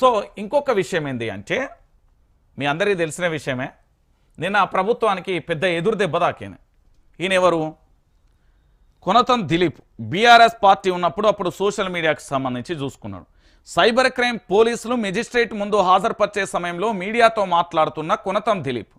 So ఇంకొక విషయం ఏంటి అంటే మీ అందరికీ తెలిసిన విషయమే నిన్న ప్రభుత్వానికి పెద్ద ఎదురు దెబ్బ తాకింది. ఈయన ఎవరు? కొనతం దిలీప్. బీఆర్ఎస్ పార్టీ ఉన్నప్పుడు అప్పుడు సోషల్ మీడియాకు సంబంధించి చూసుకున్నాడు. సైబర్ క్రైమ్ పోలీసులు మెజిస్ట్రేట్ ముందు హాజరుపరిచే సమయంలో మీడియాతో మాట్లాడుతున్న కొనతం దిలీప్.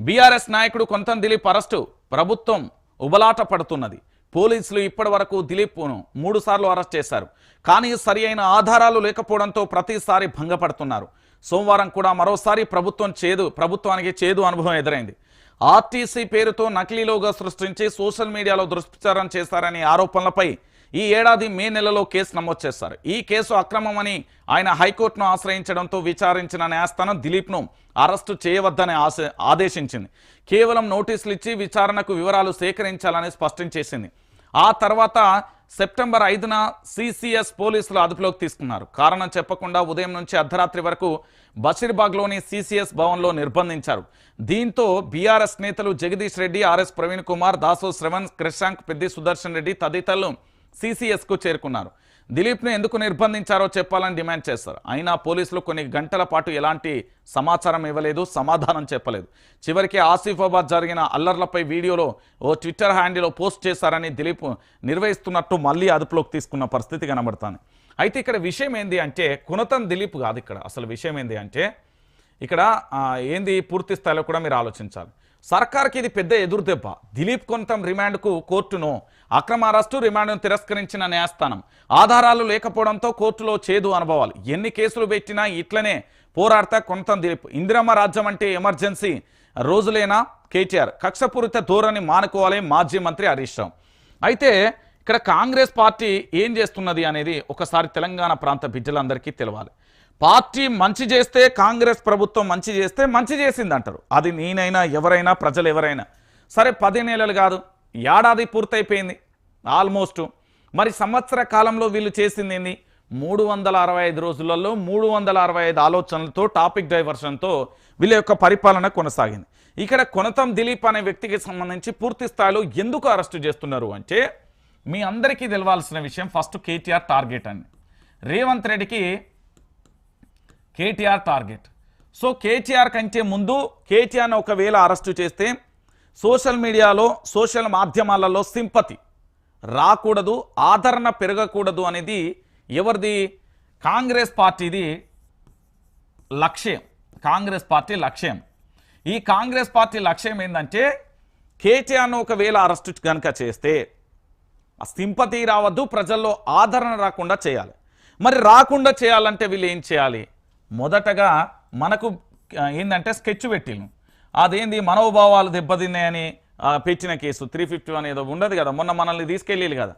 బీఆర్ఎస్ నాయకుడు కొనతం దిలీప్ అరెస్టు ప్రభుత్వం ఉబలాట పడుతున్నది. పోలీసులు ఇప్పటి వరకు దిలీప్ను మూడుసార్లు అరెస్ట్ చేశారు. కానీ సరి అయిన ఆధారాలు లేకపోవడంతో ప్రతిసారి భంగపడుతున్నారు. సోమవారం కూడా మరోసారి ప్రభుత్వం చేదు ప్రభుత్వానికి చేదు అనుభవం ఎదురైంది. ఆర్టీసీ పేరుతో నకిలీలోగా సృష్టించి సోషల్ మీడియాలో దుష్ప్రచారం చేశారనే ఆరోపణలపై ఈ ఏడాది మే నెలలో కేసు నమోదు చేశారు. ఈ కేసు అక్రమమని ఆయన హైకోర్టును ఆశ్రయించడంతో విచారించిన న్యాయస్థానం దిలీప్ను అరెస్టు చేయవద్దని ఆశ ఆదేశించింది. కేవలం నోటీసులు ఇచ్చి విచారణకు వివరాలు సేకరించాలని స్పష్టం చేసింది. ఆ తర్వాత సెప్టెంబర్ ఐదున సిసిఎస్ పోలీసులు అదుపులోకి తీసుకున్నారు. కారణం చెప్పకుండా ఉదయం నుంచి అర్ధరాత్రి వరకు బషీర్బాగ్లోని సిసిఎస్ భవన్లో నిర్బంధించారు. దీంతో బీఆర్ఎస్ నేతలు జగదీష్ రెడ్డి ఆర్ఎస్ ప్రవీణ్ కుమార్ దాసో శ్రవణ్ క్రిషాంక్ పెద్ది సుదర్శన్ రెడ్డి తదితరులు సిసిఎస్కు చేరుకున్నారు. దిలీప్ను ఎందుకు నిర్బంధించారో చెప్పాలని డిమాండ్ చేస్తారు. అయినా పోలీసులు కొన్ని గంటల పాటు ఎలాంటి సమాచారం ఇవ్వలేదు సమాధానం చెప్పలేదు. చివరికి ఆసిఫాబాద్ జరిగిన అల్లర్లపై వీడియోలో ఓ ట్విట్టర్ హ్యాండిల్లో పోస్ట్ చేశారని దిలీప్ నిర్వహిస్తున్నట్టు మళ్ళీ అదుపులోకి తీసుకున్న పరిస్థితి కనబడుతుంది. అయితే ఇక్కడ విషయం ఏంది అంటే కునతన్ దిలీప్ కాదు ఇక్కడ. అసలు విషయం ఏంది అంటే ఇక్కడ ఏంది పూర్తి స్థాయిలో కూడా మీరు ఆలోచించాలి. సర్కార్కి ఇది పెద్ద ఎదురుదెబ్బ. దిలీప్ కొంతం రిమాండ్కు కోర్టును అక్రమ అరెస్టు రిమాండ్ను తిరస్కరించిన న్యాయస్థానం. ఆధారాలు లేకపోవడంతో కోర్టులో చేదు అనుభవాలు. ఎన్ని కేసులు పెట్టినా ఇట్లనే పోరాడతా కొంతం దిలీప్. ఇందిరమ్మ రాజ్యం అంటే ఎమర్జెన్సీ రోజులేనా? కేటీఆర్ కక్షపూరిత ధోరణి మానుకోవాలి మాజీ మంత్రి హరీష్ రావు. అయితే ఇక్కడ కాంగ్రెస్ పార్టీ ఏం చేస్తున్నది అనేది ఒకసారి తెలంగాణ ప్రాంత బిడ్డలందరికీ తెలవాలి. పార్టీ మంచి చేస్తే కాంగ్రెస్ ప్రభుత్వం మంచి చేస్తే మంచి చేసింది అంటారు అది నేనైనా ఎవరైనా ప్రజలు ఎవరైనా. సరే పది నెలలు కాదు ఏడాది పూర్తయిపోయింది ఆల్మోస్ట్. మరి సంవత్సర కాలంలో వీళ్ళు చేసింది ఏంది? మూడు వందల అరవై ఐదు రోజులలో మూడు వందల అరవై ఐదు ఆలోచనలతో టాపిక్ డైవర్షన్తో వీళ్ళ యొక్క పరిపాలన కొనసాగింది. ఇక్కడ కొనతం దిలీప్ అనే వ్యక్తికి సంబంధించి పూర్తి స్థాయిలో ఎందుకు అరెస్టు చేస్తున్నారు అంటే మీ అందరికీ తెలవాల్సిన విషయం ఫస్ట్ కేటీఆర్ టార్గెట్ అని. రేవంత్ రెడ్డికి కేటీఆర్ టార్గెట్. సో కేటీఆర్ కంటే ముందు కేటీఆర్ని ఒకవేళ అరెస్టు చేస్తే సోషల్ మీడియాలో సోషల్ మాధ్యమాలలో సింపతి. రాకూడదు ఆదరణ పెరగకూడదు అనేది ఎవరిది? కాంగ్రెస్ పార్టీది లక్ష్యం. కాంగ్రెస్ పార్టీ లక్ష్యం. ఈ కాంగ్రెస్ పార్టీ లక్ష్యం ఏంటంటే కేటీఆర్ను ఒకవేళ అరెస్టు కనుక చేస్తే సింపతి రావద్దు ప్రజల్లో ఆదరణ రాకుండా చేయాలి. మరి రాకుండా చేయాలంటే వీళ్ళు ఏం చేయాలి? మొదటగా మనకు ఏంటంటే స్కెచ్ పెట్టిను అదేంది మనోభావాలు దెబ్బతిన్నాయని పెట్టిన కేసు. త్రీ ఫిఫ్టీ వన్ ఏదో ఉండదు కదా మొన్న మనల్ని తీసుకెళ్ళి కదా.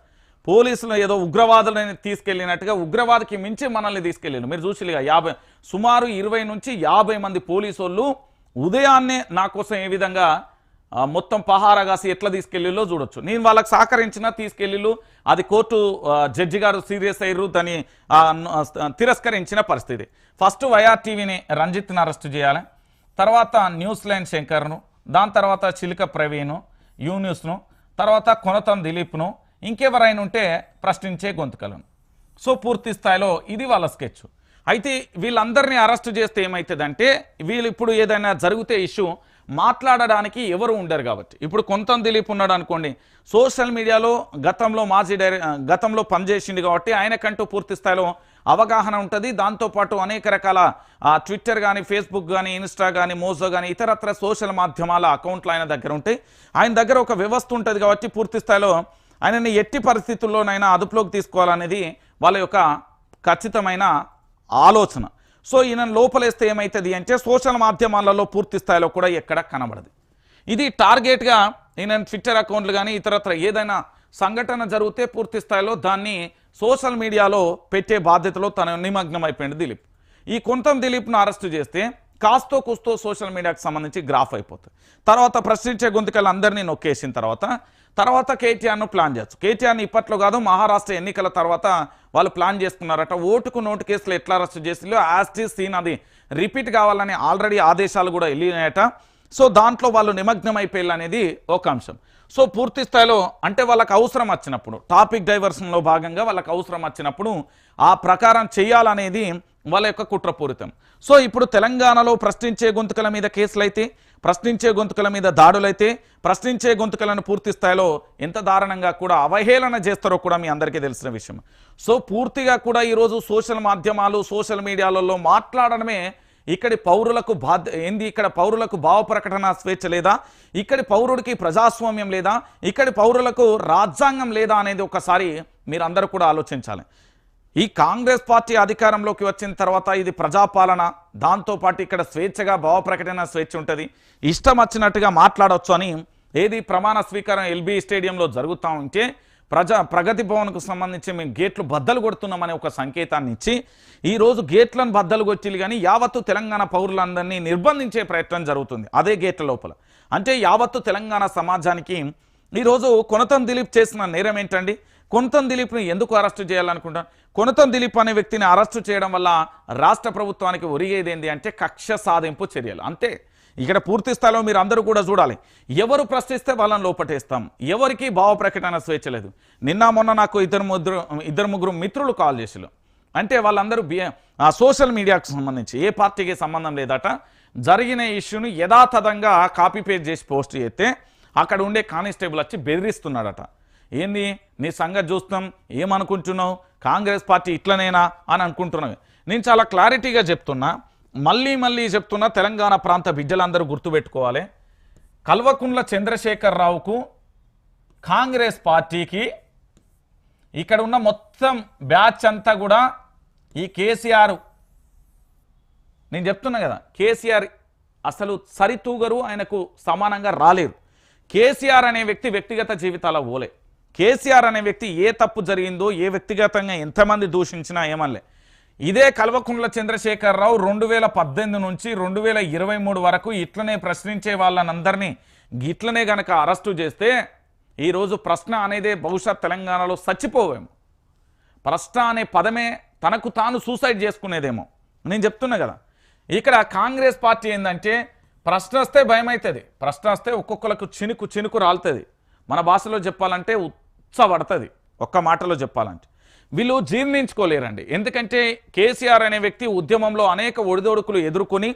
పోలీసులు ఏదో ఉగ్రవాదులని తీసుకెళ్ళినట్టుగా ఉగ్రవాదికి మించి మనల్ని తీసుకెళ్ళారు మీరు చూసిగా యాభై సుమారు ఇరవై నుంచి యాభై మంది పోలీసు వాళ్ళు ఉదయాన్నే నా కోసం ఏ విధంగా మొత్తం పహారా కాసి ఎట్లా తీసుకెళ్ళిలో చూడొచ్చు. నేను వాళ్ళకి సహకరించిన తీసుకెళ్ళిళ్ళు అది కోర్టు జడ్జి గారు సీరియస్ అయ్యారు దాన్ని తిరస్కరించిన పరిస్థితి. ఫస్ట్ వైఆర్ టీవీని రంజిత్ని అరెస్ట్ చేయాలి తర్వాత న్యూస్ లైన్ శంకర్ను దాని తర్వాత చిలుక ప్రవీణ్ యూన్యూస్ను తర్వాత కొనతం దిలీప్ను ఇంకెవరైనా ఉంటే ప్రశ్నించే గొంతుకలను. సో పూర్తి స్థాయిలో ఇది వాళ్ళ స్కెచ్. అయితే వీళ్ళందరినీ అరెస్ట్ చేస్తే ఏమవుతుందంటే వీళ్ళు ఇప్పుడు ఏదైనా జరిగితే ఇష్యూ మాట్లాడడానికి ఎవరు ఉండరు కాబట్టి. ఇప్పుడు కొంతం దిలీప్ ఉన్నాడు అనుకోండి సోషల్ మీడియాలో గతంలో మాజీ డైరె గతంలో పనిచేసింది కాబట్టి ఆయనకంటూ పూర్తి స్థాయిలో అవగాహన ఉంటుంది. దాంతోపాటు అనేక రకాల ట్విట్టర్ కానీ ఫేస్బుక్ కానీ ఇన్స్టా కానీ మోజో కానీ ఇతరత్ర సోషల్ మాధ్యమాల అకౌంట్లు ఆయన దగ్గర ఉంటాయి ఆయన దగ్గర ఒక వ్యవస్థ ఉంటుంది కాబట్టి పూర్తి స్థాయిలో ఆయనని ఎట్టి పరిస్థితుల్లోనైనా అదుపులోకి తీసుకోవాలనేది వాళ్ళ యొక్క ఖచ్చితమైన ఆలోచన. సో ఈయన లోపలేస్తే ఏమవుతుంది అంటే సోషల్ మాధ్యమాలలో పూర్తి స్థాయిలో కూడా ఎక్కడ కనబడదు. ఇది టార్గెట్గా ఈయన ట్విట్టర్ అకౌంట్లు కానీ ఇతరత్ర ఏదైనా సంఘటన జరిగితే పూర్తి స్థాయిలో దాన్ని సోషల్ మీడియాలో పెట్టే బాధ్యతలో తన నిమగ్నం అయిపోయింది దిలీప్. ఈ కొంతం దిలీప్ను అరెస్టు చేస్తే కాస్తో కుస్తో సోషల్ మీడియాకు సంబంధించి గ్రాఫ్ అయిపోతుంది. తర్వాత ప్రశ్నించే గొంతుకలు అందరినీ నొక్కేసిన తర్వాత తర్వాత కేటీఆర్ను ప్లాన్ చేయొచ్చు కేటీఆర్ని ఇప్పట్లో కాదు మహారాష్ట్ర ఎన్నికల తర్వాత వాళ్ళు ప్లాన్ చేసుకున్నారట ఓటుకు నోటు కేసులు ఎట్లా అరెస్ట్ చేసి యాస్టీస్ సీన్ అది రిపీట్ కావాలని ఆల్రెడీ ఆదేశాలు కూడా వెళ్ళినాయట. సో దాంట్లో వాళ్ళు నిమగ్నం అయిపోయారు అనేది ఒక అంశం. సో పూర్తి స్థాయిలో అంటే వాళ్ళకి అవసరం వచ్చినప్పుడు టాపిక్ డైవర్షన్లో భాగంగా వాళ్ళకి అవసరం వచ్చినప్పుడు ఆ ప్రకారం చేయాలనేది వాళ్ళ యొక్క కుట్రపూరితం. సో ఇప్పుడు తెలంగాణలో ప్రశ్నించే గొంతుకల మీద కేసులైతే ప్రశ్నించే గొంతుకల మీద దాడులైతే ప్రశ్నించే గొంతుకలను పూర్తి స్థాయిలో ఎంత దారుణంగా కూడా అవహేళన చేస్తారో కూడా మీ అందరికీ తెలిసిన విషయం. సో పూర్తిగా కూడా ఈరోజు సోషల్ మాధ్యమాలు సోషల్ మీడియాలలో మాట్లాడడమే ఇక్కడి పౌరులకు బాధ్య ఏంది ఇక్కడ పౌరులకు భావ ప్రకటన స్వేచ్ఛ లేదా? ఇక్కడి పౌరుడికి ప్రజాస్వామ్యం లేదా? ఇక్కడి పౌరులకు రాజ్యాంగం లేదా అనేది ఒకసారి మీరందరూ కూడా ఆలోచించాలి. ఈ కాంగ్రెస్ పార్టీ అధికారంలోకి వచ్చిన తర్వాత ఇది ప్రజాపాలన. దాంతోపాటు ఇక్కడ స్వేచ్ఛగా భావ ప్రకటన స్వేచ్ఛ ఉంటుంది. ఇష్టం వచ్చినట్టుగా మాట్లాడవచ్చు అని ఏది ప్రమాణ స్వీకారం ఎల్బీ స్టేడియంలో జరుగుతూ ఉంటే ప్రజా ప్రగతి భవన్కు సంబంధించి మేము గేట్లు బద్దలు కొడుతున్నామనే ఒక సంకేతాన్ని ఇచ్చి ఈరోజు గేట్లను బద్దలు కొట్టిలు కానీ యావత్తు తెలంగాణ పౌరులందరినీ నిర్బంధించే ప్రయత్నం జరుగుతుంది అదే గేట్ల లోపల. అంటే యావత్తు తెలంగాణ సమాజానికి ఈరోజు కొనతం దిలీప్ చేసిన నేరం ఏంటండి? కొనతం దిలీప్ని ఎందుకు అరెస్టు చేయాలనుకుంటాం కొనతం దిలీప్ అనే వ్యక్తిని అరెస్టు చేయడం వల్ల రాష్ట్ర ప్రభుత్వానికి ఒరిగేది అంటే కక్ష సాధింపు చర్యలు. అంతే. ఇక్కడ పూర్తి స్థాయిలో మీరు అందరూ కూడా చూడాలి. ఎవరు ప్రశ్నిస్తే వాళ్ళని లోపటేస్తాం. ఎవరికి భావ ప్రకటన స్వేచ్ఛ లేదు. నిన్న మొన్న నాకు ఇద్దరు ముగ్గురు ఇద్దరు ముగ్గురు మిత్రులు కాల్ చేసిరు అంటే వాళ్ళందరూ ఆ సోషల్ మీడియాకు సంబంధించి ఏ పార్టీకి సంబంధం లేదట. జరిగిన ఇష్యూని యథాతథంగా కాపీ పేస్ట్ చేసి పోస్ట్ చేస్తే అక్కడ ఉండే కానిస్టేబుల్ వచ్చి బెదిరిస్తున్నాడట ఏంది? నీ సంగతి చూస్తాం ఏమనుకుంటున్నావు? కాంగ్రెస్ పార్టీ ఇట్లనేనా అని అనుకుంటున్నావు నేను చాలా క్లారిటీగా చెప్తున్నా. మళ్ళీ మళ్ళీ చెప్తున్నా తెలంగాణ ప్రాంత బిడ్డలందరూ గుర్తుపెట్టుకోవాలి. కల్వకుంట్ల చంద్రశేఖరరావుకు కాంగ్రెస్ పార్టీకి ఇక్కడ ఉన్న మొత్తం బ్యాచ్ అంతా కూడా ఈ కేసీఆర్. నేను చెప్తున్నా కదా కేసీఆర్ అసలు సరితూగరు ఆయనకు సమానంగా రాలేరు. కేసీఆర్ అనే వ్యక్తి వ్యక్తిగత జీవితాల ఓలే. కేసీఆర్ అనే వ్యక్తి ఏ తప్పు జరిగిందో ఏ వ్యక్తిగతంగా ఎంతమంది దూషించినా ఏమనలే. ఇదే కల్వకుంట్ల చంద్రశేఖరరావు రెండు వేల పద్దెనిమిది నుంచి రెండు వేల ఇరవై మూడు వరకు ఇట్లనే ప్రశ్నించే వాళ్ళనందరినీ ఇట్లనే గనక అరెస్టు చేస్తే ఈరోజు ప్రశ్న అనేదే బహుశా తెలంగాణలో చచ్చిపోవేమో ప్రశ్న అనే పదమే తనకు తాను సూసైడ్ చేసుకునేదేమో. నేను చెప్తున్నా కదా. ఇక్కడ కాంగ్రెస్ పార్టీ ఏంటంటే ప్రశ్న వస్తే భయం అవుతుంది ప్రశ్న వస్తే ఒక్కొక్కరికి చినుకు చినుకు రాలుతుంది. మన భాషలో చెప్పాలంటే ఉత్సపడుతుంది ఒక్క మాటలో చెప్పాలంటే. వీళ్ళు జీర్ణించుకోలేరండి. ఎందుకంటే కేసీఆర్ అనే వ్యక్తి ఉద్యమంలో అనేక ఒడిదొడుకులు ఎదుర్కొని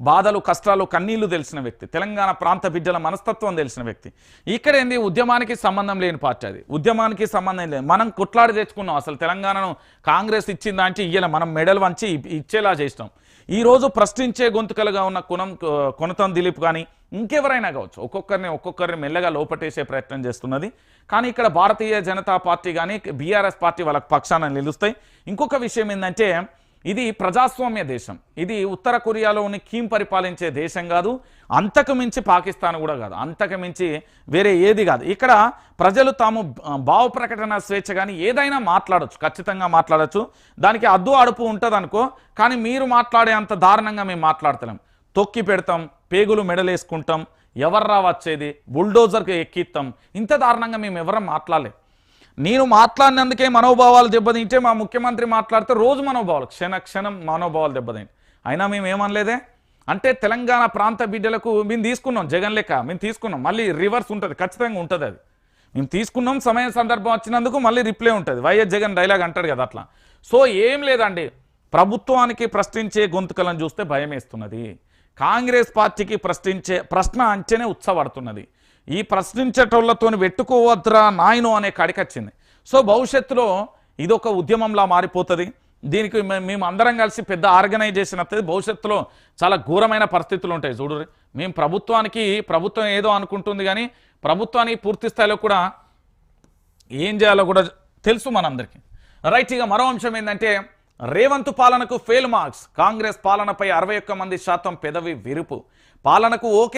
బాధలు కష్టాలు కన్నీళ్ళు తెలిసిన వ్యక్తి తెలంగాణ ప్రాంత బిడ్డల మనస్తత్వం తెలిసిన వ్యక్తి. ఇక్కడ ఏంది ఉద్యమానికి సంబంధం లేని పార్టీ అది. ఉద్యమానికి సంబంధం లేదు. మనం కొట్లాడి తెచ్చుకున్నాం. అసలు తెలంగాణను కాంగ్రెస్ ఇచ్చిందా అంటే ఇయ్యాల. మనం మెడల్ వంచి ఇచ్చేలా చేసినాం. ఈ రోజు ప్రశ్నించే గొంతుకలుగా ఉన్న కొనం కొనతం దిలీప్ కానీ ఇంకెవరైనా కావచ్చు ఒక్కొక్కరిని ఒక్కొక్కరిని మెల్లగా లోపటేసే ప్రయత్నం చేస్తున్నది. కానీ ఇక్కడ భారతీయ జనతా పార్టీ కానీ బీఆర్ఎస్ పార్టీ వాళ్ళకి పక్షాన నిలుస్తాయి. ఇంకొక విషయం ఏంటంటే ఇది ప్రజాస్వామ్య దేశం. ఇది ఉత్తర కొరియాలోని కీమ్ పరిపాలించే దేశం కాదు అంతకు మించి పాకిస్తాన్ కూడా కాదు. అంతకు మించి వేరే ఏది కాదు. ఇక్కడ ప్రజలు తాము భావ ప్రకటన స్వేచ్ఛ కానీ ఏదైనా మాట్లాడొచ్చు ఖచ్చితంగా మాట్లాడొచ్చు. దానికి అద్దు అడుపు ఉంటుంది అనుకో కానీ మీరు మాట్లాడే అంత దారుణంగా మేము మాట్లాడతలేం. తొక్కి పెడతాం పేగులు మెడలేసుకుంటాం ఎవర్రా వచ్చేది బుల్డోజర్కి ఎక్కిస్తాం ఇంత దారుణంగా మేము ఎవరం మాట్లాడలేం. నేను మాట్లాడినందుకే మనోభావాలు దెబ్బతింటే మా ముఖ్యమంత్రి మాట్లాడితే రోజు మనోభావాలు క్షణ క్షణం మనోభావాలు దెబ్బతింటే అయినా మేము ఏమనలేదే? అంటే తెలంగాణ ప్రాంత బిడ్డలకు మేము తీసుకున్నాం జగన్ లెక్క మేము తీసుకున్నాం. మళ్ళీ రివర్స్ ఉంటుంది ఖచ్చితంగా ఉంటుంది అది. మేము తీసుకున్నాం సమయం సందర్భం వచ్చినందుకు మళ్ళీ రిప్లై ఉంటుంది. వైఎస్ జగన్ డైలాగ్ అంటాడు కదా అట్లా. సో ఏం లేదండి. ప్రభుత్వానికి ప్రశ్నించే గొంతుకలను చూస్తే భయం వేస్తున్నది కాంగ్రెస్ పార్టీకి ప్రశ్నించే ప్రశ్న అంచెనే ఉత్సపడుతున్నది ఈ ప్రశ్నించేటోళ్ళతో పెట్టుకోవద్దురా నాయను అనే కాడికొచ్చింది. సో భవిష్యత్తులో ఇదొక ఉద్యమంలా మారిపోతుంది. దీనికి మేము అందరం కలిసి పెద్ద ఆర్గనైజేషన్ అవుతుంది భవిష్యత్తులో చాలా ఘోరమైన పరిస్థితులు ఉంటాయి చూడు మేము ప్రభుత్వానికి ప్రభుత్వం ఏదో అనుకుంటుంది కానీ ప్రభుత్వానికి పూర్తి స్థాయిలో కూడా ఏం చేయాలో కూడా తెలుసు మనందరికీ. రైట్ ఇక మరో అంశం ఏంటంటే రేవంత్ పాలనకు ఫెయిల్ మార్క్స్. కాంగ్రెస్ పాలనపై అరవై ఒక్క మంది శాతం పెదవి విరుపు. పాలనకు ఓకే